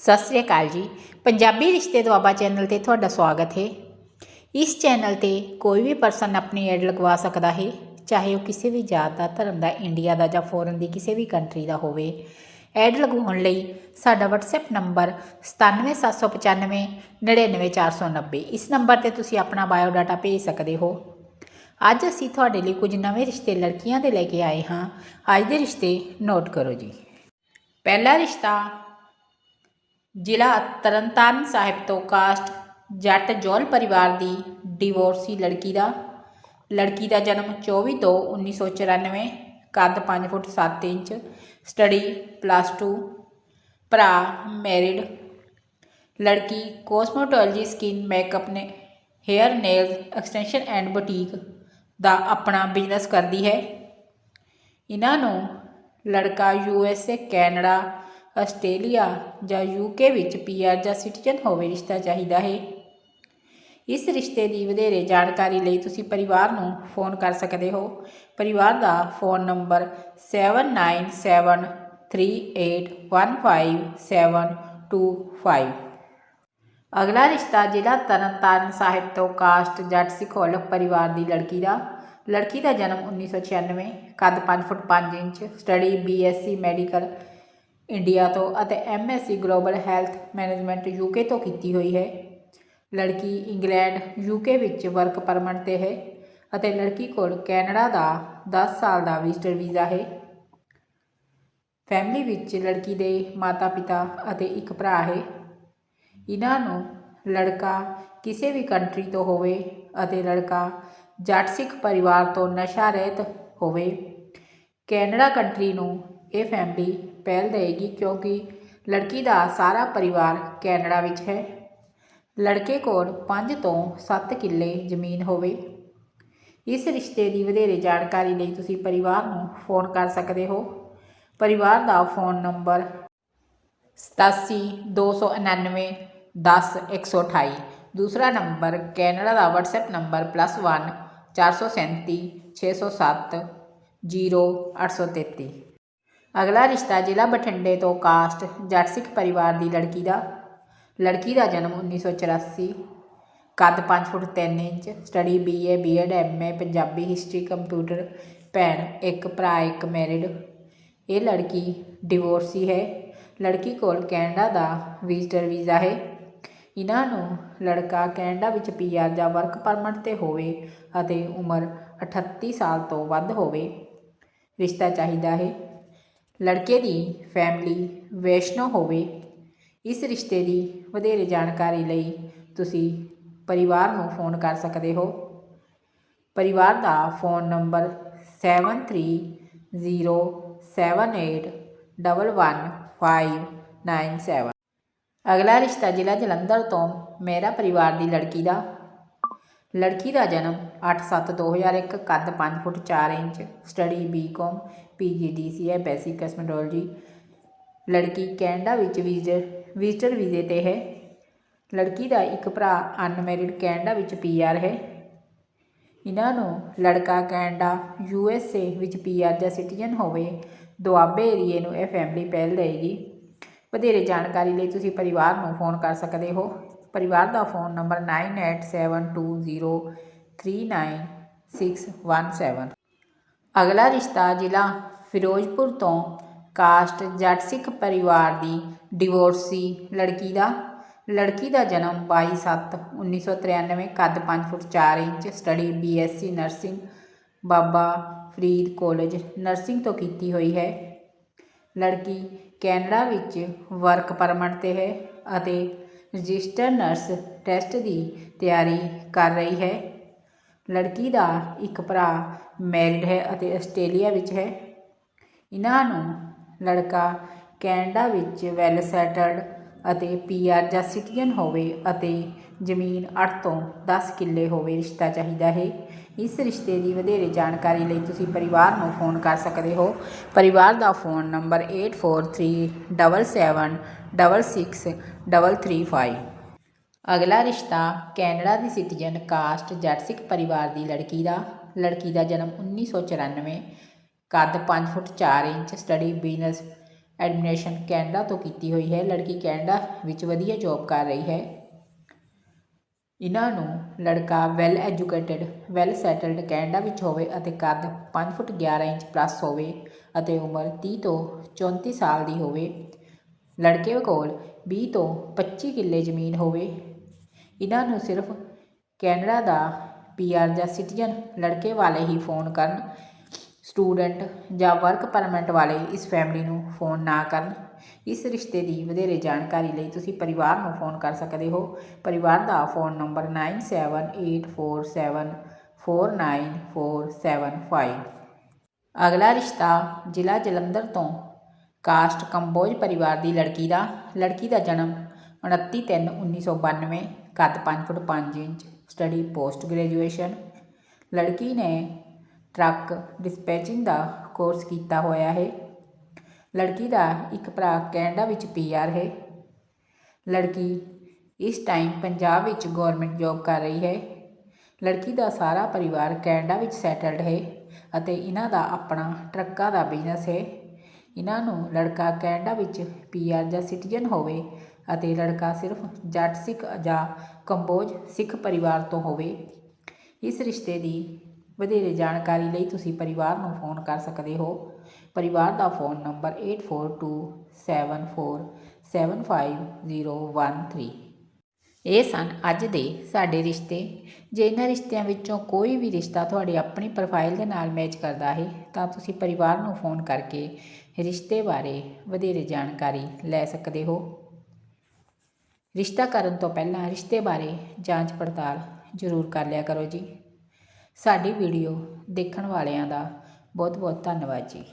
ਸਤਿ ਸ੍ਰੀ ਅਕਾਲ ਜੀ। ਪੰਜਾਬੀ ਰਿਸ਼ਤੇ ਦੁਆਬਾ ਚੈਨਲ ਤੇ ਤੁਹਾਡਾ ਸਵਾਗਤ ਹੈ। ਇਸ ਚੈਨਲ ਤੇ ਕੋਈ ਵੀ ਪਰਸਨ ਆਪਣੀ ਐਡ ਲਗਵਾ ਸਕਦਾ ਹੈ, ਚਾਹੇ ਉਹ ਕਿਸੇ ਵੀ ਜਾਤ ਦਾ, ਧਰਮ ਦਾ, ਇੰਡੀਆ ਦਾ ਜਾਂ ਫੋਰਨ ਦੀ ਕਿਸੇ ਵੀ ਕੰਟਰੀ ਦਾ ਹੋਵੇ। ਐਡ ਲਗਵਾਉਣ ਲਈ ਸਾਡਾ WhatsApp ਨੰਬਰ 97795 99490 ਇਸ ਨੰਬਰ ਤੇ ਤੁਸੀਂ ਆਪਣਾ ਬਾਇਓ ਡਾਟਾ ਭੇਜ ਸਕਦੇ ਹੋ। ਅੱਜ ਅਸੀਂ ਤੁਹਾਡੇ ਲਈ ਕੁਝ ਨਵੇਂ ਰਿਸ਼ਤੇ ਲੜਕੀਆਂ ਦੇ ਲੈ ਕੇ ਆਏ ਹਾਂ। ਅੱਜ ਦੇ ਰਿਸ਼ਤੇ ਨੋਟ ਕਰੋ ਜੀ। ਪਹਿਲਾ ਰਿਸ਼ਤਾ ਜ਼ਿਲ੍ਹਾ ਤਰਨਤਾਰਨ ਸਾਹਿਬ ਤੋਂ ਕਾਸਟ ਜੱਟ ਜੋਲ ਪਰਿਵਾਰ ਦੀ ਡਿਵੋਰਸੀ ਲੜਕੀ ਦਾ। ਲੜਕੀ ਦਾ ਜਨਮ 24 ਤੋਂ 1994 ਕੱਦ 5 ਫੁੱਟ 7 ਇੰਚ, ਸਟੱਡੀ ਪਲੱਸ 2 ਭਰਾ ਮੈਰਿਡ। ਲੜਕੀ ਕੋਸਮੋਟੋਲੋਜੀ ਸਕਿਨ ਮੇਕਅਪ ਨੇ hair nails extension and boutique ਦਾ ਆਪਣਾ ਬਿਜ਼ਨਸ ਕਰਦੀ ਹੈ। ਇਹਨਾਂ ਨੂੰ ਲੜਕਾ U S A, Canada Australia ਜਾਂ ਯੂਕੇ ਵਿੱਚ ਪੀਆਰ ਜਾਂ ਸਿਟੀਜ਼ਨ ਹੋਵੇ ਰਿਸ਼ਤਾ ਚਾਹੀਦਾ ਹੈ। ਇਸ ਰਿਸ਼ਤੇ ਦੀ ਵਧੇਰੇ ਜਾਣਕਾਰੀ ਲਈ ਤੁਸੀਂ ਪਰਿਵਾਰ ਨੂੰ ਫੋਨ ਕਰ ਸਕਦੇ ਹੋ। ਪਰਿਵਾਰ ਦਾ ਫੋਨ ਨੰਬਰ 7971381575 ਅਗਲਾ ਰਿਸ਼ਤਾ ਜ਼ਿਲ੍ਹਾ ਤਰਨਤਾਰਨ ਸਾਹਿਬ ਤੋਂ ਕਾਸਟ ਜੱਟ ਸਿੱਖ ਔਲਖ ਪਰਿਵਾਰ ਦੀ ਲੜਕੀ ਦਾ। ਲੜਕੀ ਦਾ ਜਨਮ 1996 ਕੱਦ 5 foot 5 inch, study BSc medical India ਤੋਂ ਅਤੇ MSc global health management UK ਤੋਂ ਕੀਤੀ ਹੋਈ ਹੈ। ਲੜਕੀ ਇੰਗਲੈਂਡ, ਯੂਕੇ ਵਿੱਚ ਵਰਕ ਪਰਮਿਟ ਤੇ ਹੈ ਅਤੇ ਲੜਕੀ ਕੋਲ ਕੈਨੇਡਾ ਦਾ 10 ਸਾਲ ਦਾ ਵਿਜ਼ਟਰ ਵੀਜ਼ਾ ਹੈ। ਫੈਮਿਲੀ ਵਿੱਚ ਲੜਕੀ ਦੇ ਮਾਤਾ-ਪਿਤਾ ਅਤੇ ਇੱਕ ਭਰਾ ਹੈ। ਇਹਨਾਂ ਨੂੰ ਲੜਕਾ ਕਿਸੇ ਵੀ ਕੰਟਰੀ ਤੋਂ ਹੋਵੇ ਅਤੇ ਲੜਕਾ ਜੱਟ ਸਿੱਖ ਪਰਿਵਾਰ ਤੋਂ ਨਸ਼ਾ ਰਹਿਤ ਹੋਵੇ। ਕੈਨੇਡਾ ਕੰਟਰੀ ਨੂੰ ਇਹ ਫੈਮਿਲੀ ਪਹਿਲ ਦੇਗੀ ਕਿਉਂਕਿ ਲੜਕੀ ਦਾ ਸਾਰਾ ਪਰਿਵਾਰ ਕੈਨੇਡਾ ਵਿੱਚ ਹੈ। ਲੜਕੇ ਕੋਲ 5 ਤੋਂ 7 ਕਿੱਲੇ ਜ਼ਮੀਨ ਹੋਵੇ। ਇਸ ਰਿਸ਼ਤੇ ਦੀ ਵਧੇਰੇ ਜਾਣਕਾਰੀ ਲਈ ਤੁਸੀਂ ਪਰਿਵਾਰ ਨੂੰ ਫੋਨ ਕਰ ਸਕਦੇ ਹੋ। ਪਰਿਵਾਰ ਦਾ ਫੋਨ ਨੰਬਰ 872999 10128 ਦੂਸਰਾ ਨੰਬਰ ਕੈਨੇਡਾ ਦਾ WhatsApp ਨੰਬਰ +1 437 607 0833 ਅਗਲਾ ਰਿਸ਼ਤਾ ਜ਼ਿਲ੍ਹਾ ਬਠਿੰਡੇ ਤੋਂ ਕਾਸਟ ਜੱਟ ਸਿੱਖ ਪਰਿਵਾਰ ਦੀ ਲੜਕੀ ਦਾ। ਲੜਕੀ ਦਾ ਜਨਮ 1984 ਕੱਦ 5 foot 3 inch, study BA, BEd, MA, Punjabi history, computer, ਭੈਣ, ਇੱਕ ਭਰਾ, ਇੱਕ ਮੈਰਿਡ। ਇਹ ਲੜਕੀ ਡਿਵੋਰਸੀ ਹੈ। ਲੜਕੀ ਕੋਲ ਕੈਨੇਡਾ ਦਾ ਵਿਜ਼ਟਰ ਵੀਜ਼ਾ ਹੈ। ਇਹਨਾਂ ਨੂੰ ਲੜਕਾ ਕੈਨੇਡਾ ਵਿੱਚ ਪੀਆਰ ਜਾਂ ਵਰਕ ਪਰਮਿਟ ਤੇ ਹੋਵੇ ਅਤੇ ਉਮਰ 38 ਸਾਲ ਤੋਂ ਵੱਧ ਹੋਵੇ। ਰਿਸ਼ਤਾ ਚਾਹੀਦਾ ਹੈ। ਲੜਕੇ ਦੀ ਫੈਮਿਲੀ ਵੈਸ਼ਨੋ ਹੋਵੇ, ਇਸ ਰਿਸ਼ਤੇ ਦੀ ਵਧੇਰੇ ਜਾਣਕਾਰੀ ਲਈ ਤੁਸੀਂ ਪਰਿਵਾਰ ਨੂੰ ਫੋਨ ਕਰ ਸਕਦੇ ਹੋ। ਪਰਿਵਾਰ ਦਾ ਫੋਨ ਨੰਬਰ 7307811597 ਅਗਲਾ ਰਿਸ਼ਤਾ ਜ਼ਿਲ੍ਹਾ ਜਲੰਧਰ ਤੋਂ ਮੇਰਾ ਪਰਿਵਾਰ ਦੀ ਲੜਕੀ ਦਾ। ਲੜਕੀ ਦਾ ਜਨਮ 8/7/2001 ਕੱਦ 5 foot 4 inch study BCom PGDCA basic cosmetology ਲੜਕੀ ਕੈਨੇਡਾ ਵਿੱਚ ਵਿਜ਼ਟਰ ਵਿਜ਼ਟਰ ਵੀਜ਼ੇ ਤੇ ਹੈ। ਲੜਕੀ ਦਾ ਇੱਕ ਭਰਾ ਅਨਮੈਰਿਡ ਕੈਨੇਡਾ ਵਿੱਚ ਪੀਆਰ ਹੈ। ਇਹਨਾਂ ਨੂੰ ਲੜਕਾ ਕੈਨੇਡਾ ਯੂਐਸਏ ਵਿੱਚ ਪੀਆਰ ਜਾਂ ਸਿਟੀਜ਼ਨ ਹੋਵੇ, ਦੁਆਬੇ ਏਰੀਏ ਨੂੰ ਇਹ ਫੈਮਿਲੀ ਪਹਿਲ ਦੇਗੀ ਵਧੇਰੇ ਜਾਣਕਾਰੀ ਲਈ ਤੁਸੀਂ ਪਰਿਵਾਰ ਨੂੰ ਫੋਨ ਕਰ ਸਕਦੇ ਹੋ। ਪਰਿਵਾਰ ਦਾ ਫੋਨ ਨੰਬਰ 9872039617 ਅਗਲਾ ਰਿਸ਼ਤਾ ਜ਼ਿਲ੍ਹਾ ਫਿਰੋਜ਼ਪੁਰ ਤੋਂ ਕਾਸਟ ਜੱਟ ਸਿੱਖ ਪਰਿਵਾਰ ਦੀ ਡਿਵੋਰਸੀ ਲੜਕੀ ਦਾ ਲੜਕੀ ਦਾ ਜਨਮ 22/7/1993 ਕੱਦ 5 foot 4 inch study BSc nursing Baba Farid college nursing ਤੋਂ ਕੀਤੀ ਹੋਈ ਹੈ। ਲੜਕੀ ਕੈਨੇਡਾ ਵਿੱਚ ਵਰਕ ਪਰਮਿਟ ਤੇ ਹੈ ਅਤੇ ਰਜਿਸਟਰ ਨਰਸ ਟੈਸਟ ਦੀ ਤਿਆਰੀ ਕਰ ਰਹੀ ਹੈ। ਲੜਕੀ ਦਾ ਇੱਕ ਭਰਾ ਮੈਰਿਡ ਹੈ ਅਤੇ ਆਸਟ੍ਰੇਲੀਆ ਵਿੱਚ ਹੈ। ਇਹਨਾਂ ਨੂੰ ਲੜਕਾ ਕੈਨੇਡਾ ਵਿੱਚ ਵੈਲ ਸੈਟਲਡ ਅਤੇ ਪੀਆਰ ਜਾਂ ਸਿਟੀਜ਼ਨ ਹੋਵੇ ਅਤੇ ਜ਼ਮੀਨ 8 ਤੋਂ 10 ਕਿੱਲੇ ਹੋਵੇ ਰਿਸ਼ਤਾ ਚਾਹੀਦਾ ਹੈ। ਇਸ ਰਿਸ਼ਤੇ ਦੀ ਵਧੇਰੇ ਜਾਣਕਾਰੀ ਲਈ ਤੁਸੀਂ ਪਰਿਵਾਰ ਨੂੰ ਫੋਨ ਕਰ ਸਕਦੇ ਹੋ। ਪਰਿਵਾਰ ਦਾ ਫੋਨ ਨੰਬਰ 8437766335 ਅਗਲਾ ਰਿਸ਼ਤਾ ਕੈਨੇਡਾ ਦੀ ਸਿਟੀਜ਼ਨ ਕਾਸਟ ਜੈਟਸਿਕ ਪਰਿਵਾਰ ਦੀ ਲੜਕੀ ਦਾ ਲੜਕੀ ਦਾ ਜਨਮ 1994 ਕੱਦ 5 foot 4 inch, study business admission Canada ਤੋਂ ਕੀਤੀ ਹੋਈ ਹੈ। ਲੜਕੀ ਕੈਨੇਡਾ ਵਿੱਚ ਵਧੀਆ ਜੌਬ ਕਰ ਰਹੀ ਹੈ। ਇਹਨਾਂ ਨੂੰ ਲੜਕਾ well educated, well settled Canada ਵਿੱਚ ਹੋਵੇ ਅਤੇ ਕੱਦ 5 ਫੁੱਟ 11 ਇੰਚ ਪਲੱਸ ਹੋਵੇ ਅਤੇ ਉਮਰ 30 ਤੋਂ 34 ਸਾਲ ਦੀ ਹੋਵੇ। ਲੜਕੇ ਕੋਲ 20 ਤੋਂ 25 ਕਿੱਲੇ ਜ਼ਮੀਨ ਹੋਵੇ। ਇਹਨਾਂ ਨੂੰ ਸਿਰਫ ਕੈਨੇਡਾ ਦਾ ਪੀਆਰ ਜਾਂ ਸਿਟੀਜ਼ਨ ਲੜਕੇ ਵਾਲੇ ਹੀ ਫੋਨ ਕਰਨ, ਸਟੂਡੈਂਟ ਜਾਂ ਵਰਕ ਪਰਮਿਟ ਵਾਲੇ ਇਸ ਫੈਮਿਲੀ ਨੂੰ ਫੋਨ ਨਾ ਕਰਨ। ਇਸ ਰਿਸ਼ਤੇ ਦੀ ਵਧੇਰੇ ਜਾਣਕਾਰੀ ਲਈ ਤੁਸੀਂ ਪਰਿਵਾਰ ਨੂੰ ਫੋਨ ਕਰ ਸਕਦੇ ਹੋ। ਪਰਿਵਾਰ ਦਾ ਫੋਨ ਨੰਬਰ 9784749475 ਅਗਲਾ ਰਿਸ਼ਤਾ ਜ਼ਿਲ੍ਹਾ ਜਲੰਧਰ ਤੋਂ ਕਾਸਟ ਕੰਬੋਜ ਪਰਿਵਾਰ ਦੀ ਲੜਕੀ ਦਾ। ਲੜਕੀ ਦਾ ਜਨਮ 29/3/1992 ਕੱਦ 5 foot 5 inch study post graduation ਲੜਕੀ ਨੇ ਟਰੱਕ ਡਿਸਪੈਚਿੰਗ ਦਾ ਕੋਰਸ ਕੀਤਾ ਹੋਇਆ ਹੈ। ਲੜਕੀ ਦਾ ਇੱਕ ਭਰਾ ਕੈਨੇਡਾ ਵਿੱਚ ਪੀਆਰ ਹੈ। ਲੜਕੀ ਇਸ ਟਾਈਮ ਪੰਜਾਬ ਵਿੱਚ ਗਵਰਨਮੈਂਟ ਜੌਬ ਕਰ ਰਹੀ ਹੈ। ਲੜਕੀ ਦਾ ਸਾਰਾ ਪਰਿਵਾਰ ਕੈਨੇਡਾ ਵਿੱਚ ਸੈਟਲਡ ਹੈ ਅਤੇ ਇਹਨਾਂ ਦਾ ਆਪਣਾ ਟਰੱਕਾਂ ਦਾ ਬਿਜ਼ਨਸ ਹੈ। ਇਹਨਾਂ ਨੂੰ ਲੜਕਾ ਕੈਨੇਡਾ ਵਿੱਚ ਪੀਆਰ ਜਾਂ ਸਿਟੀਜ਼ਨ ਹੋਵੇ ਅਤੇ ਲੜਕਾ ਸਿਰਫ ਜੱਟ ਸਿੱਖ ਜਾਂ ਕੰਬੋਜ ਸਿੱਖ ਪਰਿਵਾਰ ਤੋਂ ਹੋਵੇ। ਇਸ ਰਿਸ਼ਤੇ ਦੀ ਵਧੇਰੇ ਜਾਣਕਾਰੀ ਲਈ ਤੁਸੀਂ ਪਰਿਵਾਰ ਨੂੰ ਫੋਨ ਕਰ ਸਕਦੇ ਹੋ। ਪਰਿਵਾਰ ਦਾ ਫੋਨ ਨੰਬਰ 8427475013 ਇਹ ਸਨ ਅੱਜ ਦੇ ਸਾਡੇ ਰਿਸ਼ਤੇ। ਜੇ ਇਹਨਾਂ ਰਿਸ਼ਤਿਆਂ ਵਿੱਚੋਂ ਕੋਈ ਵੀ ਰਿਸ਼ਤਾ ਤੁਹਾਡੀ ਆਪਣੀ ਪ੍ਰੋਫਾਈਲ ਦੇ ਨਾਲ ਮੈਚ ਕਰਦਾ ਹੈ, ਤਾਂ ਤੁਸੀਂ ਪਰਿਵਾਰ ਨੂੰ ਫੋਨ ਕਰਕੇ ਰਿਸ਼ਤੇ ਬਾਰੇ ਵਧੇਰੇ ਜਾਣਕਾਰੀ ਲੈ ਸਕਦੇ ਹੋ। ਰਿਸ਼ਤਾ ਕਰਨ ਤੋਂ ਪਹਿਲਾਂ ਰਿਸ਼ਤੇ ਬਾਰੇ ਜਾਂਚ ਪੜਤਾਲ ਜ਼ਰੂਰ ਕਰ ਲਿਆ ਕਰੋ ਜੀ। ਸਾਡੀ ਵੀਡੀਓ ਦੇਖਣ ਵਾਲਿਆਂ ਦਾ ਬਹੁਤ ਬਹੁਤ ਧੰਨਵਾਦ ਜੀ।